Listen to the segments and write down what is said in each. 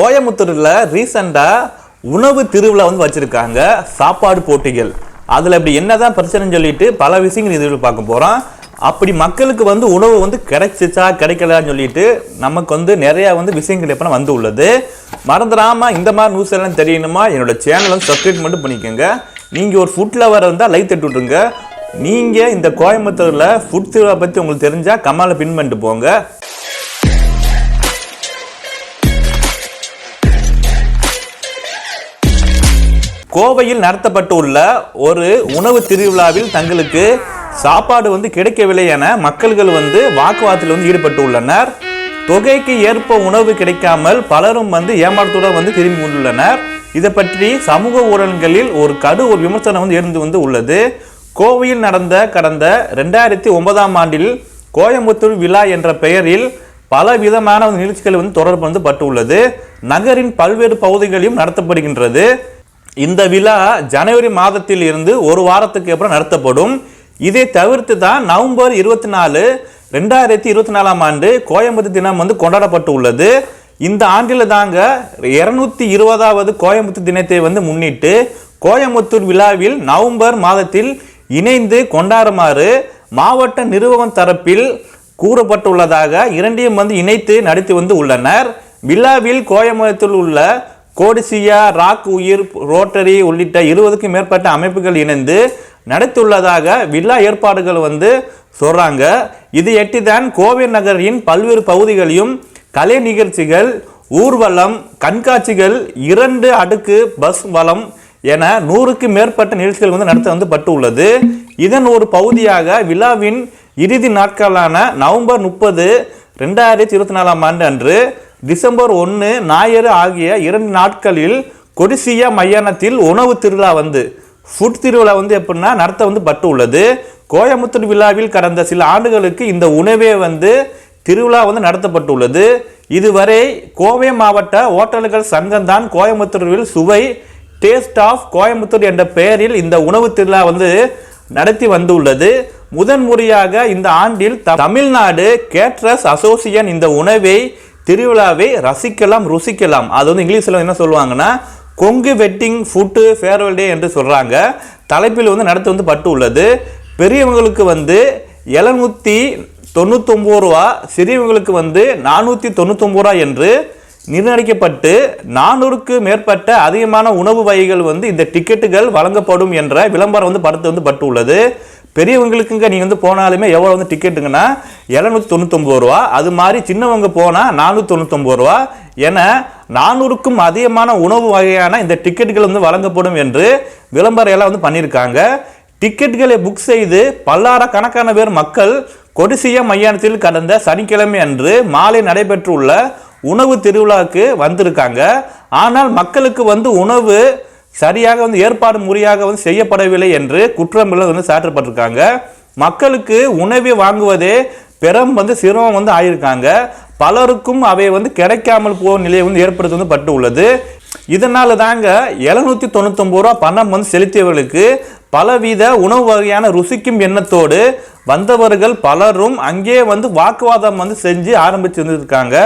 கோயம்புத்தூரில் ரீசெண்டாக உணவு திருவிழா வந்து வச்சுருக்காங்க. சாப்பாடு போட்டிகள். அதில் இப்படி என்னதான் பிரச்சனைன்னு சொல்லிட்டு பல விஷயங்கள் இதில் பார்க்க போகிறோம் அப்படி மக்களுக்கு வந்து உணவு வந்து கிடைச்சிச்சா கிடைக்கலான்னு சொல்லிட்டு நமக்கு வந்து நிறையா வந்து விஷயங்கள் எப்ப வந்து உள்ளது. மறந்துடாமல் இந்த மாதிரி நியூஸ் எல்லாம் தெரியணுமா? என்னோட சேனலை வந்து சப்ஸ்கிரைப் மட்டும் பண்ணிக்கோங்க. நீங்கள் ஒரு ஃபுட் லவர் இருந்தால் லைக் தட்டு விட்டுருங்க. நீங்கள் இந்த கோயம்புத்தூரில் ஃபுட் திருவிழா பற்றி உங்களுக்கு தெரிஞ்சால் கமால பின் பண்ணிட்டு போங்க. கோவையில் நடத்தப்பட்டுள்ள ஒரு உணவு திருவிழாவில் தங்களுக்கு சாப்பாடு வந்து கிடைக்கவில்லை என மக்கள்கள் வந்து வாக்குவாதத்தில் வந்து ஈடுபட்டு உள்ளனர் தொகைக்கு ஏற்ப உணவு கிடைக்காமல் பலரும் வந்து ஏமாற்றத்துடன் வந்து திரும்பி கொண்டுள்ளனர் இதை பற்றி சமூக ஊடகங்களில் ஒரு கடு ஒரு விமர்சனம் வந்து இருந்து வந்து உள்ளது. கோவையில் நடந்த கடந்த ரெண்டாயிரத்தி ஒன்பதாம் ஆண்டில் கோயம்புத்தூர் விழா என்ற பெயரில் பல விதமான நிகழ்ச்சிகள் வந்து தொடர்பு வந்து பட்டுள்ளது. நகரின் பல்வேறு பகுதிகளிலும் நடத்தப்படுகின்றது. இந்த விழா ஜனவரி மாதத்தில் இருந்து ஒரு வாரத்துக்கு அப்புறம் நடத்தப்படும். இதை தவிர்த்து தான் நவம்பர் இருபத்தி நாலு ரெண்டாயிரத்தி இருபத்தி நாலாம் ஆண்டு கோயம்புத்தூர் தினம் வந்து கொண்டாடப்பட்டு உள்ளது இந்த ஆண்டில் தாங்க இருநூத்தி இருபதாவது கோயம்புத்தூர் தினத்தை வந்து முன்னிட்டு கோயம்புத்தூர் விழாவில் நவம்பர் மாதத்தில் இணைந்து கொண்டாடுமாறு மாவட்ட நிர்வாகம் தரப்பில் கூறப்பட்டுள்ளதாக இரண்டையும் வந்து இணைத்து நடத்தி வந்து உள்ளனர். விழாவில் கோயம்புத்தூர் உள்ள கோடிசியா ராக் உயிர் ரோட்டரி உள்ளிட்ட இருபதுக்கும் மேற்பட்ட அமைப்புகள் இணைந்து நடத்தியுள்ளதாக விழா ஏற்பாடுகள் வந்து சொல்கிறாங்க இது எட்டிதான் கோவை நகரின் பல்வேறு பகுதிகளையும் கலை நிகழ்ச்சிகள் ஊர்வலம் கண்காட்சிகள் இரண்டு அடுக்கு பஸ் வளம் என நூறுக்கு மேற்பட்ட நிகழ்ச்சிகள் வந்து நடத்த வந்து பட்டு உள்ளது இதன் ஒரு பகுதியாக விழாவின் இறுதி நாட்களான நவம்பர் முப்பது ரெண்டாயிரத்தி இருபத்தி நாலாம் ஆண்டு அன்று டிசம்பர் ஒன்று ஞாயிறு ஆகிய இரண்டு நாட்களில் கொடிசியா மையானத்தில் உணவு திருவிழா வந்து. ஃபுட் திருவிழா வந்து எப்படின்னா நடத்த வந்து பட்டு உள்ளது. கோயம்புத்தூர் விழாவில் கடந்த சில ஆண்டுகளுக்கு இந்த உணவே வந்து திருவிழா வந்து நடத்தப்பட்டுள்ளது இதுவரை கோவை மாவட்ட ஓட்டல்கள் சங்கம்தான் கோயம்புத்தூரில் சுவை டேஸ்ட் ஆஃப் கோயம்புத்தூர் என்ற பெயரில் இந்த உணவு திருவிழா வந்து நடத்தி வந்துள்ளது. முதன் முறையாக இந்த ஆண்டில் த- தமிழ்நாடு கேட்ரஸ் அசோசியன் இந்த உணவை திருவிழாவை ரசிக்கலாம் ருசிக்கலாம். அது வந்து இங்கிலீஷில் என்ன சொல்லுவாங்கன்னா Kongu wedding food farewell day என்று சொல்கிறாங்க தலைப்பில் வந்து நடத்த வந்து பட்டு உள்ளது. பெரியவங்களுக்கு வந்து எழுநூற்றி தொண்ணூத்தொம்பது ரூபா சிறியவங்களுக்கு வந்து நானூற்றி தொண்ணூத்தொம்பது ரூபா என்று நிர்ணயிக்கப்பட்டு நானூறுக்கு மேற்பட்ட அதிகமான உணவு வகைகள் வந்து இந்த டிக்கெட்டுகள் வழங்கப்படும் என்ற விளம்பரம் வந்து படத்து வந்து பட்டு உள்ளது. பெரியவங்களுக்குங்க நீங்கள் வந்து போனாலுமே எவ்வளோ வந்து டிக்கெட்டுங்கன்னா எழுநூற்றி தொண்ணூத்தொம்பது ரூபா. அது மாதிரி சின்னவங்க போனால் நானூற்றி தொண்ணூத்தொம்பது ரூபா. என நானூறுக்கும் அதிகமான உணவு வகையான இந்த டிக்கெட்டுகள் வந்து வழங்கப்படும் என்று விளம்பரம் எல்லாம் வந்து பண்ணியிருக்காங்க டிக்கெட்டுகளை புக் செய்து பல்லாயிரக்கணக்கான பேர் மக்கள் கொடிசியா மையானத்தில் கடந்த சனிக்கிழமை அன்று மாலை நடைபெற்றுள்ள உணவு திருவிழாவுக்கு வந்திருக்காங்க. ஆனால் மக்களுக்கு வந்து உணவு சரியாக வந்து ஏற்பாடு முறையாக வந்து செய்யப்படவில்லை என்று குற்றமில்லை வந்து சாற்றப்பட்டிருக்காங்க. மக்களுக்கு உணவை வாங்குவதே பெரும் வந்து சிரமம் வந்து ஆயிருக்காங்க. பலருக்கும் அவை வந்து கிடைக்காமல் போகும் நிலையை வந்து ஏற்படுத்தி வந்து பட்டு உள்ளது. இதனால தாங்க எழுநூத்தி தொண்ணூத்தொம்பது ரூபா பணம் வந்து செலுத்தியவர்களுக்கு பலவித உணவு வகையான ருசிக்கும் எண்ணத்தோடு வந்தவர்கள் பலரும் அங்கே வந்து வாக்குவாதம் வந்து செஞ்சு ஆரம்பிச்சிருந்திருக்காங்க.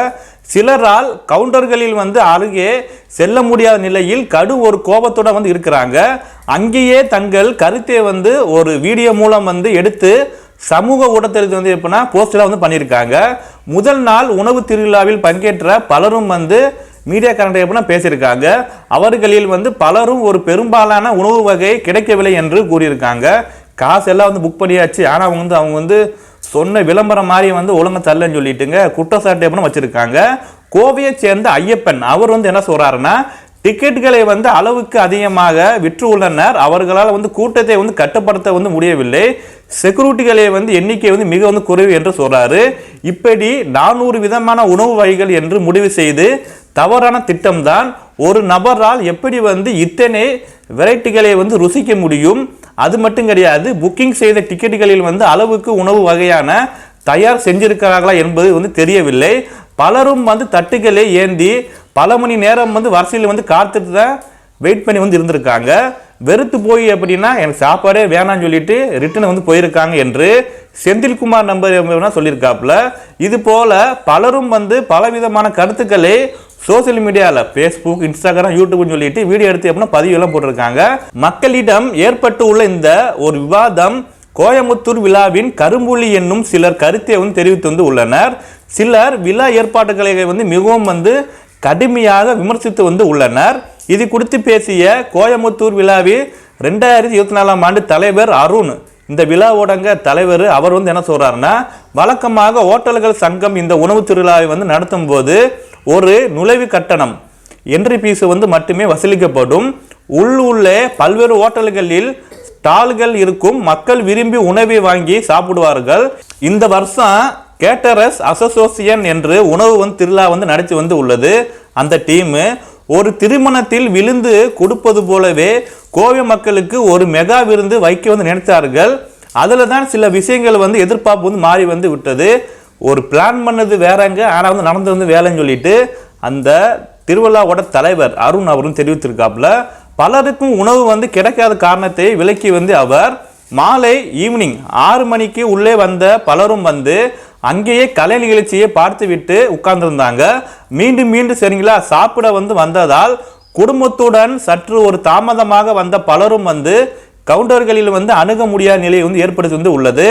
சிலரால் கவுண்டர்களில் வந்து அருகே செல்ல முடியாத நிலையில் கடு ஒரு கோபத்தோட வந்து இருக்கிறாங்க. அங்கேயே தங்கள் கருத்தை வந்து ஒரு வீடியோ மூலம் வந்து எடுத்து சமூக ஊடகத்தில் வந்து எப்படின்னா போஸ்டராக வந்து பண்ணியிருக்காங்க. முதல் நாள் உணவு திருவிழாவில் பங்கேற்ற பலரும் வந்து மீடியா கரண்ட் எப்படின்னா பேசியிருக்காங்க. அவர்களில் வந்து பலரும் ஒரு பெரும்பாலான உணவு வகை கிடைக்கவில்லை என்று கூறியிருக்காங்க. காசு எல்லாம் வந்து புக் பண்ணியாச்சு. ஆனால் அவங்க வந்து அவங்க வந்து சொன்ன விளம்பரம் மாதிரி வந்து ஒழுங்காக தரலன்னு சொல்லிட்டுங்க குற்றச்சாட்டு எப்படி வச்சுருக்காங்க. கோவையை சேர்ந்த ஐயப்பன் அவர் வந்து என்ன சொல்கிறாருன்னா டிக்கெட்டுகளை வந்து அளவுக்கு அதிகமாக விற்று உள்ளனர் அவர்களால் வந்து கூட்டத்தை வந்து கட்டுப்படுத்த வந்து முடியவில்லை. செக்யூரிட்டிகளை வந்து எண்ணிக்கை வந்து மிக வந்து குறைவு என்று சொல்கிறாரு இப்படி நானூறு விதமான உணவு வகைகள் என்று முடிவு செய்து தவறான திட்டம்தான் ஒரு நபரால் எப்படி வந்து இத்தனை வெரைட்டிகளை வந்து ருசிக்க முடியும்? அது மட்டும் கிடையாது புக்கிங் செய்த டிக்கெட்டுகளில் வந்து அளவுக்கு உணவு வகையான தயார் செஞ்சிருக்கிறார்களா என்பது வந்து தெரியவில்லை. பலரும் வந்து தட்டுகளை ஏந்தி பல மணி நேரம் வந்து வரிசையில் வந்து காத்துட்டு தான் வெயிட் பண்ணி வந்து இருந்திருக்காங்க. வெறுத்து போய் அப்படின்னா எனக்கு சாப்பாடே வேணாம்னு சொல்லிட்டு ரிட்டர்ன் வந்து போயிருக்காங்க என்று செந்தில்குமார் நம்பர் சொல்லியிருக்காப்புல. இது போல பலரும் வந்து பலவிதமான கருத்துக்களை சோசியல் மீடியாவில் ஃபேஸ்புக் இன்ஸ்டாகிராம் யூடியூப்னு சொல்லிட்டு வீடியோ எடுத்து எப்படின்னா பதிவெல்லாம் போட்டிருக்காங்க. மக்களிடம் ஏற்பட்டு உள்ள இந்த ஒரு விவாதம் கோயம்புத்தூர் விழாவின் கரும்புலி என்னும் சிலர் கருத்தை வந்து தெரிவித்து வந்து உள்ளனர். சிலர் விழா ஏற்பாடுகளை வந்து மிகவும் வந்து கடுமையாக விமர்சித்து வந்து உள்ளனர். இது குறித்து பேசிய கோயமுத்தூர் விழாவில் ரெண்டாயிரத்தி இருபத்தி நாலாம் ஆண்டு தலைவர் அருண். இந்த விழாவோடங்க தலைவர் அவர் வந்து என்ன சொல்கிறாருன்னா வழக்கமாக ஓட்டல்கள் சங்கம் இந்த உணவு திருவிழாவை வந்து நடத்தும் போது ஒரு நுழைவு கட்டணம் என்ட்ரி பீஸ் வந்து மட்டுமே வசூலிக்கப்படும். உள்ளே பல்வேறு ஓட்டல்களில் ஸ்டால்கள் இருக்கும். மக்கள் விரும்பி உணவை வாங்கி சாப்பிடுவார்கள். இந்த வருஷம் கேட்டரஸ் அசோசியேஷன் என்று உணவு வந்து திருவிழா வந்து நடத்தி வந்து உள்ளது. அந்த டீமு ஒரு திருமணத்தில் விழுந்து கொடுப்பது போலவே கோவை மக்களுக்கு ஒரு மெகா விருந்து வைக்க வந்து நினைத்தார்கள். அதில் தான் சில விஷயங்கள் வந்து எதிர்பார்ப்பு வந்து மாறி வந்து விட்டது. ஒரு பிளான் பண்ணது வேறங்க. ஆனால் வந்து நடந்து வந்து வேலைன்னு சொல்லிட்டு அந்த திருவிழாவோட தலைவர் அருண் அவரும் தெரிவித்திருக்காப்புல பலருக்கும் உணவு வந்து கிடைக்காத காரணத்தை விலக்கி வந்து அவர் மாலை ஈவினிங் ஆறு மணிக்கு உள்ளே வந்த பலரும் வந்து அங்கேயே கலை நிகழ்ச்சியை பார்த்துவிட்டு உட்கார்ந்துருந்தாங்க. மீண்டும் மீண்டும் சரிங்களா? சாப்பிட வந்து வந்ததால் குடும்பத்துடன் சற்று ஒரு தாமதமாக வந்த பலரும் வந்து கவுண்டர்களில் வந்து அணுக முடியாத நிலை வந்து ஏற்படுத்தி வந்து உள்ளது.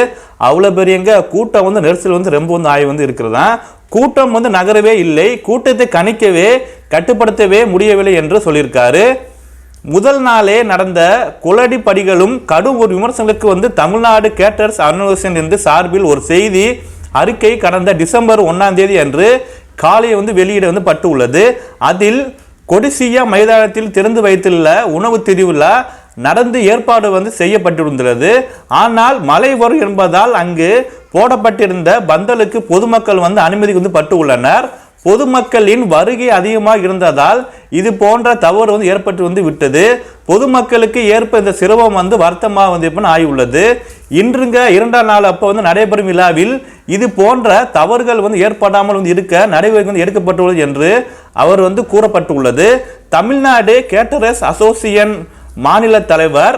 அவ்வளோ பெரியங்க கூட்டம் வந்து நெரிசல் வந்து ரொம்ப வந்து ஆய் வந்து இருக்கிறதா? கூட்டம் வந்து நகரவே இல்லை. கூட்டத்தை கணிக்கவே கட்டுப்படுத்தவே முடியவில்லை என்று சொல்லியிருக்காரு. முதல் நாளே நடந்த குளடி படிகளும் கடும் ஒரு விமர்சனங்களுக்கு வந்து தமிழ்நாடு கேட்டர்ஸ் அசோசியேஷன் என்று சார்பில் ஒரு செய்தி அறிக்கை கடந்த டிசம்பர் ஒன்னாம் தேதி அன்று காலை வந்து வெளியிட வந்து பட்டு உள்ளது அதில் கொடிசியா மைதானத்தில் திறந்து வைத்துள்ள உணவு திருவிழா நடந்து ஏற்பாடு வந்து செய்யப்பட்டிருந்தது. ஆனால் மழை வரும் என்பதால் அங்கு போடப்பட்டிருந்த பந்தலுக்கு பொதுமக்கள் வந்து அனுமதி வந்து பட்டு உள்ளனர் பொதுமக்களின் வருகை அதிகமாக இருந்ததால் இது போன்ற தவறு வந்து ஏற்பட்டு வந்து விட்டது. பொதுமக்களுக்கு ஏற்ப இந்த சிரமம் வந்து வருத்தமாக வந்து இப்போ ஆகியுள்ளது. இன்றுங்க இரண்டாம் நாள் அப்போ வந்து நடைபெறும் விழாவில் இது போன்ற தவறுகள் வந்து ஏற்படாமல் வந்து இருக்க நடவடிக்கை வந்து எடுக்கப்பட்டுள்ளது என்று அவர் வந்து கூறப்பட்டுள்ளது. தமிழ்நாடு கேட்டரஸ் அசோசியன் மாநில தலைவர்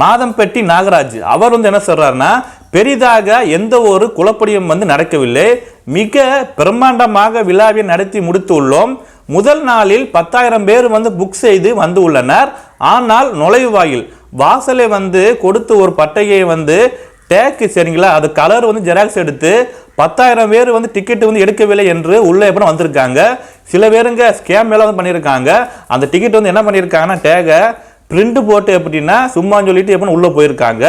மாதம்பட்டி நாகராஜ் அவர் வந்து என்ன சொல்றாருன்னா பெரிதாக எந்த ஒரு குழப்படியும் வந்து நடக்கவில்லை. மிக பிரம்மாண்டமாக விழாவை நடத்தி முடித்துள்ளோம். முதல் நாளில் பத்தாயிரம் பேர் வந்து புக் செய்து வந்து உள்ளனர். ஆனால் நுழைவாயில் வாசலை வந்து கொடுத்து ஒரு பட்டையை வந்து டேக்கு சரிங்களா? அது கலர் வந்து ஜெராக்ஸ் எடுத்து பத்தாயிரம் பேர் வந்து டிக்கெட் வந்து எடுக்கவில்லை என்று உள்ளே எப்படி வந்திருக்காங்க. சில பேருங்க ஸ்கேம் மேலே வந்து பண்ணியிருக்காங்க. அந்த டிக்கெட் வந்து என்ன பண்ணியிருக்காங்கன்னா டேகை பிரிண்ட் போட்டு எப்படின்னா சும்மான்னு சொல்லிட்டு எப்படி உள்ளே போயிருக்காங்க.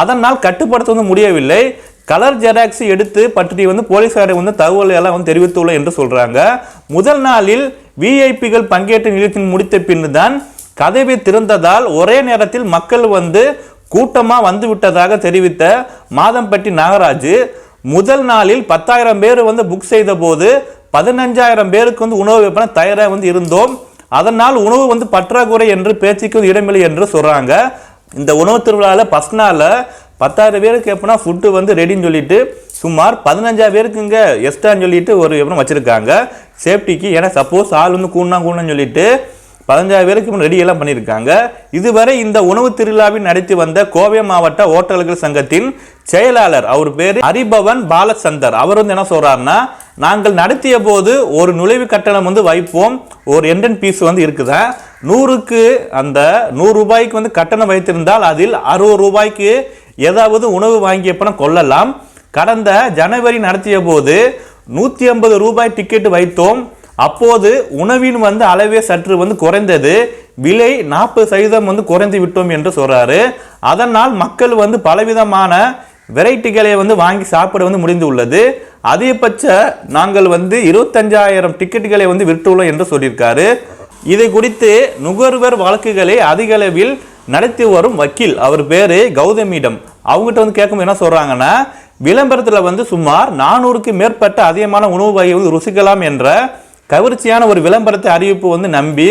அதனால் கட்டுப்படுத்த வந்து முடியவில்லை. கலர் ஜெராக்ஸ் எடுத்து பற்றி வந்து போலீஸாரை வந்து தகவல் எல்லாம் வந்து தெரிவித்துள்ள என்று சொல்கிறாங்க முதல் நாளில் விஐபிகள் பங்கேற்ற நிகழ்ச்சி முடித்த பின்னு தான் கதவை திறந்ததால் ஒரே நேரத்தில் மக்கள் வந்து கூட்டமாக வந்து விட்டதாக தெரிவித்த மாதம்பட்டி நாகராஜ் முதல் நாளில் பத்தாயிரம் பேர் வந்து புக் செய்த போது பதினஞ்சாயிரம் பேருக்கு வந்து உணவு விற்பனை தயாராக வந்து இருந்தோம். அதனால் உணவு வந்து பற்றாக்குறை என்று பேச்சுக்கு இடமில்லை என்று சொல்கிறாங்க இந்த உணவு திருவிழாவில் ஃபஸ்ட் நாளில் பத்தாயிரம் பேருக்கு எப்படின்னா ஃபுட்டு வந்து ரெடின்னு சொல்லிட்டு சுமார் பதினஞ்சாயிரம் பேருக்குங்க எக்ஸ்ட்ரான்னு சொல்லிட்டு ஒரு எப்படின்னு வச்சுருக்காங்க. சேஃப்டிக்கு ஏன்னா சப்போஸ் ஆள் வந்து கூண்ணா கூண்ணன்னு சொல்லிட்டு பதினஞ்சாயிரம் பேருக்கு ரெடி எல்லாம் பண்ணியிருக்காங்க. இதுவரை இந்த உணவு திருவிழாவில் நடத்தி வந்த கோவை மாவட்ட ஓட்டல்கள் சங்கத்தின் செயலாளர் அவர் பேர் ஹரிபவன் பாலச்சந்தர் அவர் வந்து என்ன சொல்றாருன்னா நாங்கள் நடத்திய போது ஒரு நுழைவு கட்டணம் வந்து வைப்போம். ஒரு என்டன் பீஸ் வந்து இருக்குதா? நூறுக்கு அந்த நூறு ரூபாய்க்கு வந்து கட்டணம் வைத்திருந்தால் அதில் அறுபது ரூபாய்க்கு ஏதாவது உணவு வாங்கிய பணம் கொள்ளலாம். கடந்த ஜனவரி நடத்திய போது நூற்றி ஐம்பது ரூபாய் டிக்கெட் வைத்தோம். அப்போது உணவின் வந்து அளவே சற்று வந்து குறைந்தது. விலை நாற்பது சதவீதம் வந்து குறைந்து விட்டோம் என்று சொல்கிறாரு அதனால் மக்கள் வந்து பலவிதமான வெரைட்டிகளை வந்து வாங்கி சாப்பிட வந்து முடிந்து உள்ளது. அதிகபட்ச நாங்கள் வந்து இருபத்தஞ்சாயிரம் டிக்கெட்டுகளை வந்து விற்றுள்ளோம் என்று சொல்லியிருக்காரு. இதை குறித்து நுகர்வர் வழக்குகளை அதிக அளவில் நடத்தி வரும் வக்கீல் அவர் பேரு கௌதமியிடம் அவங்ககிட்ட வந்து கேட்கும் என்ன சொல்றாங்கன்னா விளம்பரத்தில் வந்து சுமார் நானூறுக்கு மேற்பட்ட அதிகமான உணவு வகை வந்து ருசிக்கலாம் என்ற கவர்ச்சியான ஒரு விளம்பரத்தை அறிவிப்பு வந்து நம்பி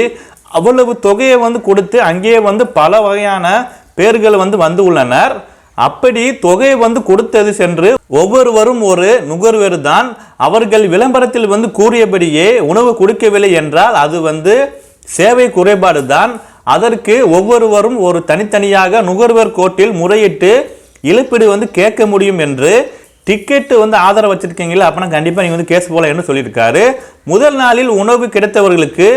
அவ்வளவு தொகையை வந்து கொடுத்து அங்கேயே வந்து பல வகையான பேர்கள் வந்து வந்து உள்ளனர். அப்படி தொகையை வந்து கொடுத்தது சென்று ஒவ்வொருவரும் ஒரு நுகர்வர் தான். அவர்கள் விளம்பரத்தில் வந்து கூறியபடியே உணவு கொடுக்கவில்லை என்றால் அது வந்து சேவை குறைபாடு தான். அதற்கு ஒவ்வொருவரும் ஒரு தனித்தனியாக நுகர்வர் கோர்ட்டில் முறையிட்டு இழப்பீடு வந்து கேட்க முடியும் என்று டிக்கெட்டு வந்து ஆதரவு வச்சிருக்கீங்களா அப்படின்னா கண்டிப்பாக நீங்கள் வந்து கேஸ் போல என்று சொல்லியிருக்காரு? முதல் நாளில் உணவு கிடைத்தவர்களுக்கு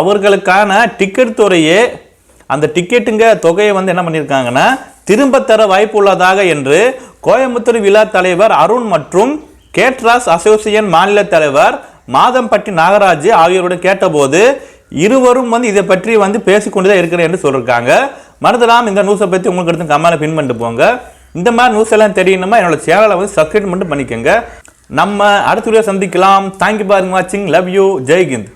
அவர்களுக்கான டிக்கெட் துறையே அந்த டிக்கெட்டுங்க தொகையை வந்து என்ன பண்ணியிருக்காங்கன்னா திரும்ப தர வாய்ப்பு உள்ளதாக என்று கோயம்புத்தூர் விழா தலைவர் அருண் மற்றும் கேட்ராஸ் அசோசியேஷன் மாநில தலைவர் மாதம்பட்டி நாகராஜ் ஆகியோருடன் கேட்டபோது இருவரும் வந்து இதை பற்றி வந்து பேசிக்கொண்டு தான் இருக்கிறேன் என்று சொல்லியிருக்காங்க. மறந்துடாமல் இந்த நியூஸை பற்றி உங்களுக்கு எடுத்து கம்மால பின் பண்ணிட்டு போங்க. இந்த மாதிரி நியூஸ் எல்லாம் தெரியணுமா என்னோட சேனலை வந்து சப்ஸ்கிரைப் மட்டும் பண்ணிக்கோங்க. நம்ம அடுத்த வீடியோ சந்திக்கலாம். தேங்க்யூ பாருங்க வாட்சிங் லவ் யூ ஜெய்ஹிந்த்